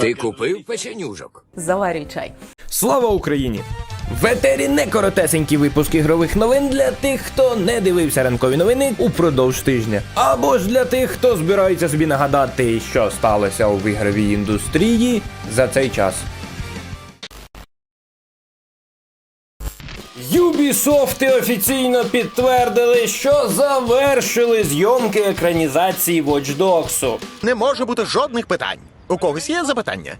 Ти купив печенюжок? Заварюй чай. Слава Україні! В етері не коротесенький випуск ігрових новин для тих, хто не дивився ранкові новини упродовж тижня. Або ж для тих, хто збирається собі нагадати, що сталося у ігровій індустрії за цей час. Ubisoft офіційно підтвердили, що завершили зйомки екранізації Watch Dogs. Не може бути жодних питань. У когось є запитання?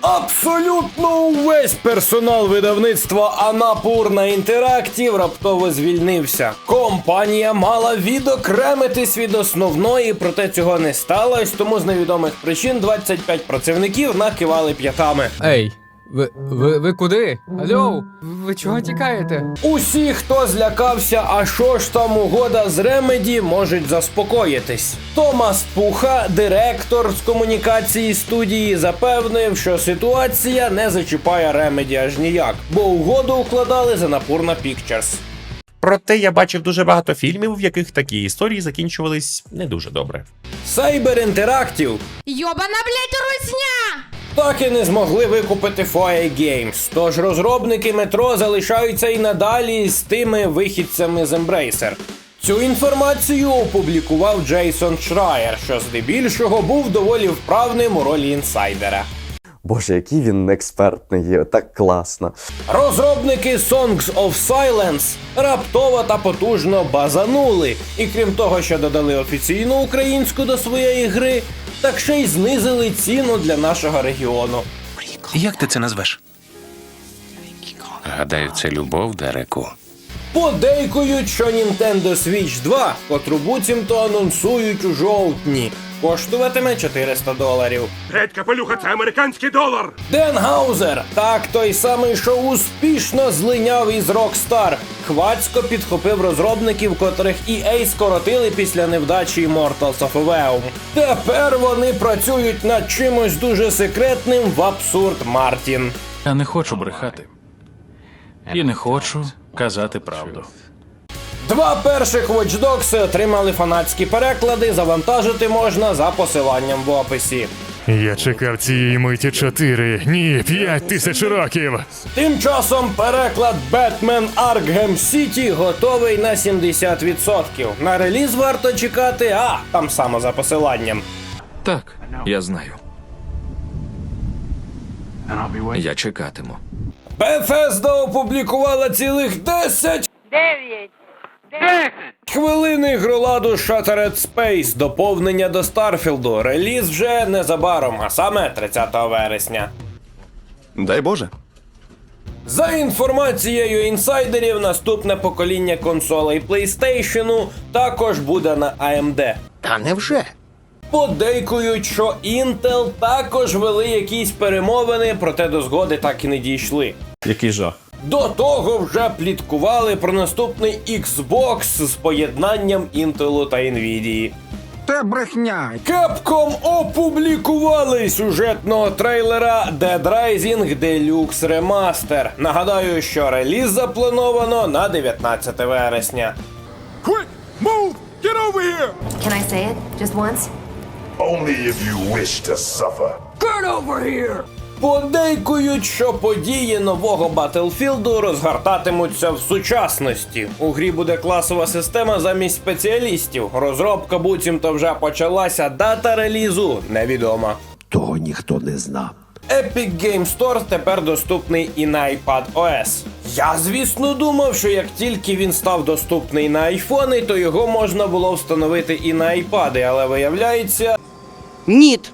Абсолютно увесь персонал видавництва Анапурна Інтерактів раптово звільнився. Компанія мала відокремитись від основної, проте цього не сталося, тому з невідомих причин 25 працівників накивали п'ятами. Ей, ви, ви, ви куди? Алло, ви чого тікаєте? Усі, хто злякався, а що ж там угода з Ремеді, можуть заспокоїтись. Томас Пуха, директор з комунікації студії, запевнив, що ситуація не зачіпає Ремеді аж ніяк, бо угоду укладали за Напурна Pictures. Проте я бачив дуже багато фільмів, в яких такі історії закінчувались не дуже добре. Cyber Interactive Йобана, блядь, русня! Так і не змогли викупити Foe Games, тож розробники метро залишаються і надалі з тими вихідцями з Embracer. Цю інформацію опублікував Джейсон Шрайер, що здебільшого був доволі вправним у ролі інсайдера. Боже, який він експертний є, так класно. Розробники Songs of Silence раптово та потужно базанули, і крім того, що додали офіційну українську до своєї гри, так ще й знизили ціну для нашого регіону. Як ти це назвеш? Гадаю, це любов, Дереку. Подейкують, що Nintendo Switch 2, котру буцімто анонсують у жовтні, коштуватиме 400 доларів. Геть капелюха, це американський долар! Ден Гаузер, так той самий, що успішно злиняв із Rockstar, хвацько підхопив розробників, котрих EA скоротили після невдачі Immortals of Aveum. Тепер вони працюють над чимось дуже секретним в абсурд Мартін. Я не хочу брехати. І не хочу казати правду. Два перших Watch Dogs отримали фанатські переклади, завантажити можна за посиланням в описі. Я чекав цієї миті чотири, ні, п'ять тисяч років. Тим часом переклад Batman Arkham City готовий на 70%. На реліз варто чекати, а там само за посиланням. Так, я знаю. Я чекатиму. Bethesda опублікувала цілих 10 хвилин ігроладу Shattered Space, доповнення до Старфілду. Реліз вже незабаром, а саме 30 вересня. Дай Боже. За інформацією інсайдерів, наступне покоління консолей PlayStation також буде на AMD. Та невже? Подейкують, що Intel також вели якісь перемовини, проте до згоди так і не дійшли. Який жах. До того вже пліткували про наступний Xbox з поєднанням Intel та Nvidia. Це брехня. Capcom опублікували сюжетного трейлера Dead Rising Deluxe Remaster. Нагадаю, що реліз заплановано на 19 вересня. Quick, move, get over here! Can I say it? Just once? Only if you wish to suffer. Подейкують, що події нового Батлфілду розгортатимуться в сучасності. У грі буде класова система замість спеціалістів. Розробка буцімто вже почалася. Дата релізу невідома. Того ніхто не знав. Epic Game Store тепер доступний і на iPad OS. Я, звісно, думав, що як тільки він став доступний на айфони, то його можна було встановити і на iPad, але виявляється. Ніт.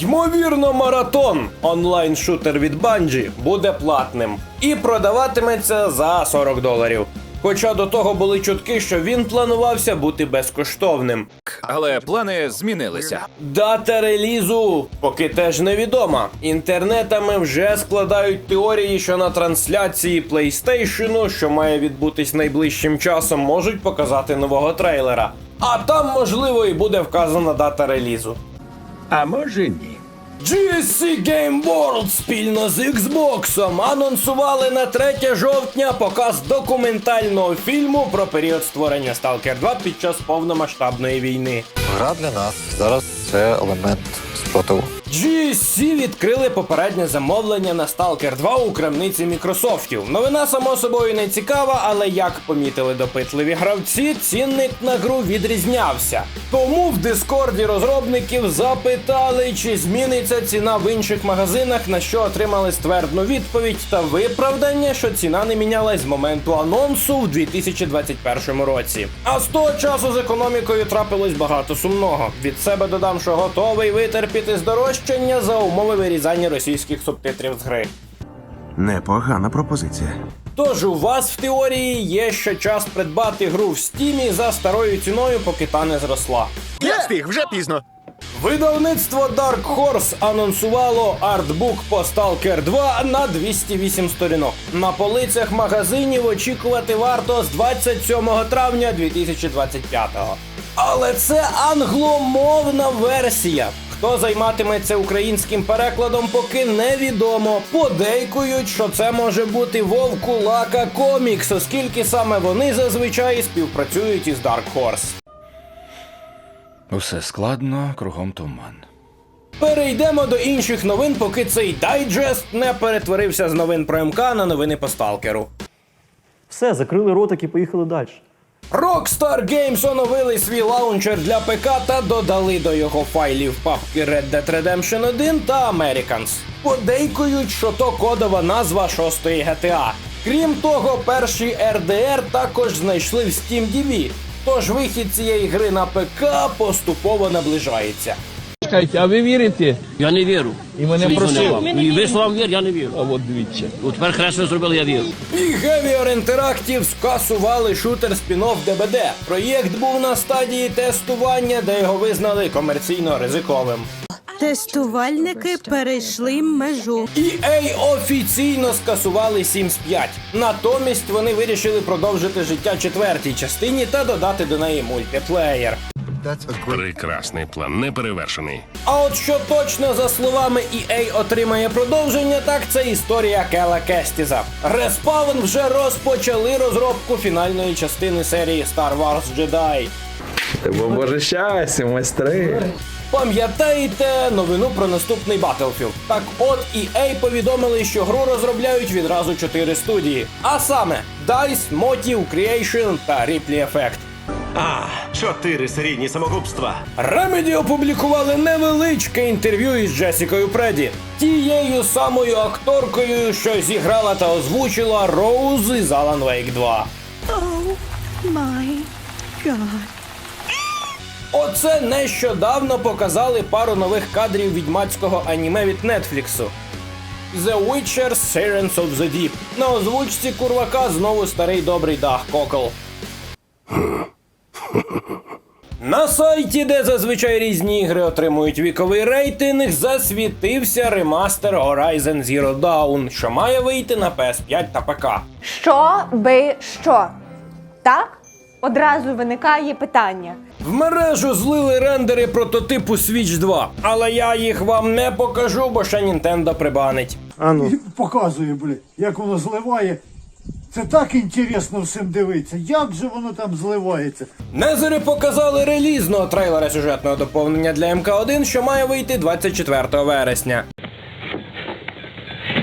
Ймовірно, маратон онлайн-шутер від Bungie буде платним і продаватиметься за 40 доларів. Хоча до того були чутки, що він планувався бути безкоштовним. Але плани змінилися. Дата релізу поки теж невідома. Інтернетами вже складають теорії, що на трансляції PlayStation, що має відбутись найближчим часом, можуть показати нового трейлера. А там, можливо, і буде вказана дата релізу. А може ні. GSC Game World спільно з Xbox анонсували на 3 жовтня показ документального фільму про період створення Stalker 2 під час повномасштабної війни. Гра для нас зараз це елемент спротиву. GSC відкрили попереднє замовлення на Stalker 2 у крамниці Мікрософтів. Новина само собою не цікава, але як помітили допитливі гравці, цінник на гру відрізнявся. Тому в Дискорді розробників запитали, чи зміниться ціна в інших магазинах, на що отримали ствердну відповідь та виправдання, що ціна не мінялась з моменту анонсу в 2021 році. А з того часу з економікою трапилось багато сумного. Від себе додам, що готовий витерпіти здорожчання за умови вирізання російських субтитрів з гри. Непогана пропозиція. Тож у вас в теорії є ще час придбати гру в стімі за старою ціною, поки та не зросла. Я встиг, вже пізно. Видавництво Dark Horse анонсувало артбук по Stalker 2 на 208 сторінок. На полицях магазинів очікувати варто з 27 травня 2025-го. Але це англомовна версія. Хто займатиметься українським перекладом, поки невідомо. Подейкують, що це може бути Вовкулака Комікс, оскільки саме вони зазвичай співпрацюють із Dark Horse. Усе складно, кругом туман. Перейдемо до інших новин, поки цей дайджест не перетворився з новин про МК на новини по сталкеру. Все, закрили ротик і поїхали далі. Rockstar Games оновили свій лаунчер для ПК та додали до його файлів папки Red Dead Redemption 1 та Americans. Подейкують, що то кодова назва шостої GTA. Крім того, перші RDR також знайшли в SteamDB, тож вихід цієї гри на ПК поступово наближається. Чекайте, а ви вірите? Я не вірю. І мене просив. І ви словам вір, я не вірю. А от дивіться. От тепер хресно зробили, я вірю. Behavior Interactive скасували шутер спін-офф DBD. Проєкт був на стадії тестування, де його визнали комерційно ризиковим. Тестувальники перейшли межу. EA офіційно скасували Sims 5. Натомість вони вирішили продовжити життя четвертій частині та додати до неї мультиплеєр. Прекрасний план, неперевершений. А от що точно за словами EA отримає продовження, так це історія Кела Кестіза. Respawn вже розпочали розробку фінальної частини серії Star Wars Jedi. Бо боже щастя, майстри. Пам'ятаєте новину про наступний Battlefield? Так от EA повідомили, що гру розробляють відразу чотири студії. А саме DICE, Motive, Creation та Ripley Effect. Чотири серійні самогубства. Remedy опублікували невеличке інтерв'ю із Джесікою Преді, тією самою акторкою, що зіграла та озвучила Роуз із Alan Wake 2. Май гад. Оце нещодавно показали пару нових кадрів відьмацького аніме від Нетфліксу. The Witcher Sirens of the Deep. На озвучці курвака знову старий добрий дах Кокол. На сайті, де зазвичай різні ігри отримують віковий рейтинг, засвітився ремастер Horizon Zero Dawn, що має вийти на PS5 та ПК. Що би що? Так? Одразу виникає питання. В мережу злили рендери прототипу Switch 2, але я їх вам не покажу, бо ще Nintendo прибанить. Показує, блін, як воно зливає. Це так інтересно всім дивитися. Як же воно там зливається? Незери показали релізного трейлера сюжетного доповнення для МК1, що має вийти 24 вересня.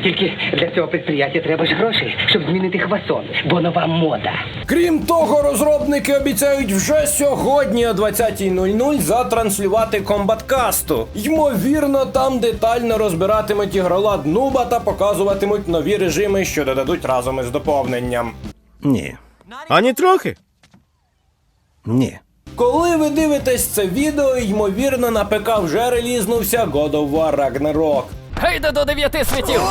Тільки для цього підприємства треба ж грошей, щоб змінити хвасон, бо нова мода. Крім того, розробники обіцяють вже сьогодні о 20.00 затранслювати комбаткасту. Ймовірно, там детально розбиратимуть ігролад нуба та показуватимуть нові режими, що додадуть разом із доповненням. Ні. Ані трохи? Ні. Коли ви дивитесь це відео, ймовірно, на ПК вже релізнувся God of War Ragnarok. Гейда до дев'яти світів!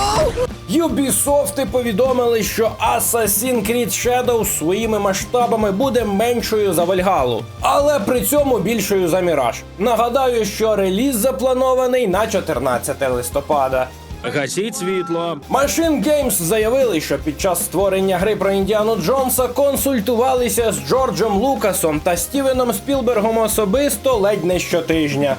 Ubisoft повідомили, що Assassin's Creed Shadows своїми масштабами буде меншою за Вальгалу, але при цьому більшою за Міраж. Нагадаю, що реліз запланований на 14 листопада. Гасіть світло. Machine Games заявили, що під час створення гри про Індіану Джонса консультувалися з Джорджем Лукасом та Стівеном Спілбергом особисто ледь не щотижня.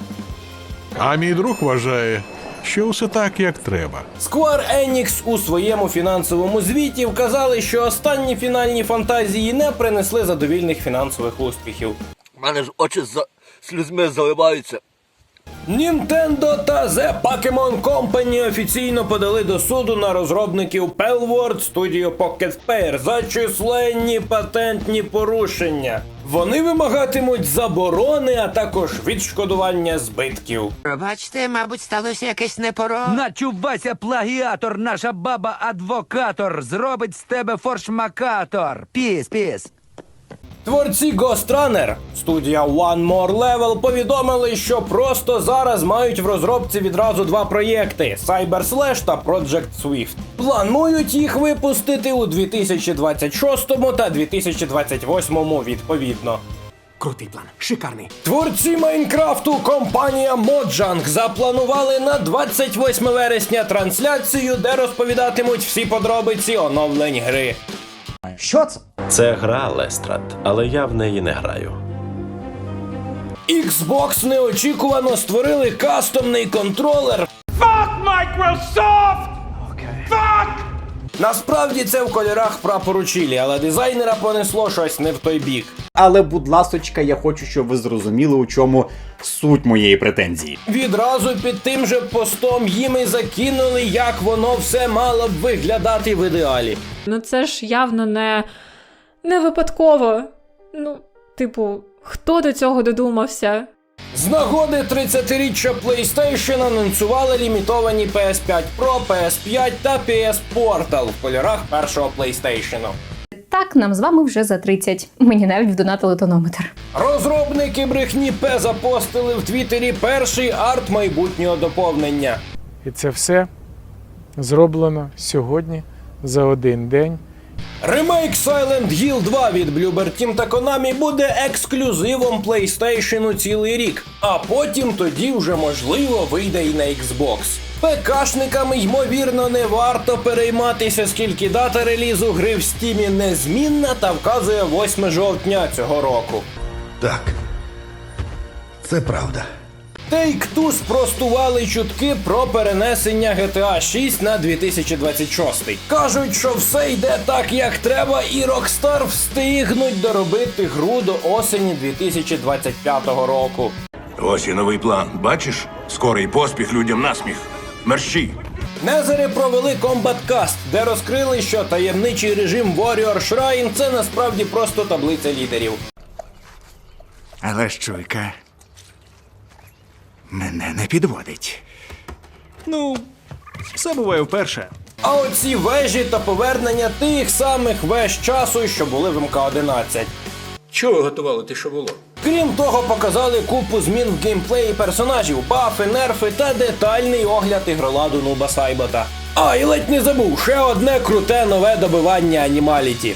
А мій друг вважає, що все так, як треба. Square Enix у своєму фінансовому звіті вказали, що останні фінальні фантазії не принесли задовільних фінансових успіхів. У мене ж очі за слізьми заливаються. Nintendo та The Pokemon Company офіційно подали до суду на розробників Palworld Studio Pocket Pair за численні патентні порушення. Вони вимагатимуть заборони, а також відшкодування збитків. Пробачте, мабуть, сталося якесь непоро. Начувайся, плагіатор, наша баба адвокатор. Зробить з тебе форшмакатор. Піс, піс. Творці Ghost Runner, студія One More Level, повідомили, що просто зараз мають в розробці відразу два проєкти: Cyber Slash та Project Swift. Планують їх випустити у 2026 та 2028 відповідно. Крутий план, шикарний. Творці Майнкрафту компанія Mojang запланували на 28 вересня трансляцію, де розповідатимуть всі подробиці оновлень гри. Що це? Це гра Лестрад, але я в неї не граю. Xbox неочікувано створили кастомний контролер. Fuck Microsoft! Насправді це в кольорах прапору Чилі, але дизайнера понесло щось не в той бік. Але, будь ласочка, я хочу, щоб ви зрозуміли, у чому суть моєї претензії. Відразу під тим же постом їм і закинули, як воно все мало б виглядати в ідеалі. Ну це ж явно не, не випадково. Ну, типу, хто до цього додумався? З нагоди 30-річчя PlayStation анонсували лімітовані PS5 Pro, PS5 та PS Portal в кольорах першого PlayStation. Так, нам з вами вже за 30. Мені навіть вдонатили тонометр. Розробники брехні П запостили в Твіттері перший арт майбутнього доповнення. І це все зроблено сьогодні за один день. Ремейк Silent Hill 2 від Bloober Team та Konami буде ексклюзивом PlayStation цілий рік, а потім тоді вже можливо вийде і на Xbox. ПКшникам ймовірно не варто перейматися, скільки дата релізу гри в стімі незмінна та вказує 8 жовтня цього року. Так. Це правда. Take-Two спростували чутки про перенесення GTA 6 на 2026. Кажуть, що все йде так, як треба, і Rockstar встигнуть доробити гру до осені 2025 року. Ось і новий план. Бачиш? Скорий поспіх людям насміх. Мерщій. Незери провели Cast, де розкрили, що таємничий режим Warrior Shrine – це насправді просто таблиця лідерів. Але щойка мене не підводить. Ну, все буває вперше. А оці вежі та повернення тих самих веж часу, що були в МК-11. Чого ви готували те, що було? Крім того, показали купу змін в геймплеї персонажів, бафи, нерфи та детальний огляд ігроладу Нуба Сайбота. А, і ледь не забув, ще одне круте нове добивання анімаліті.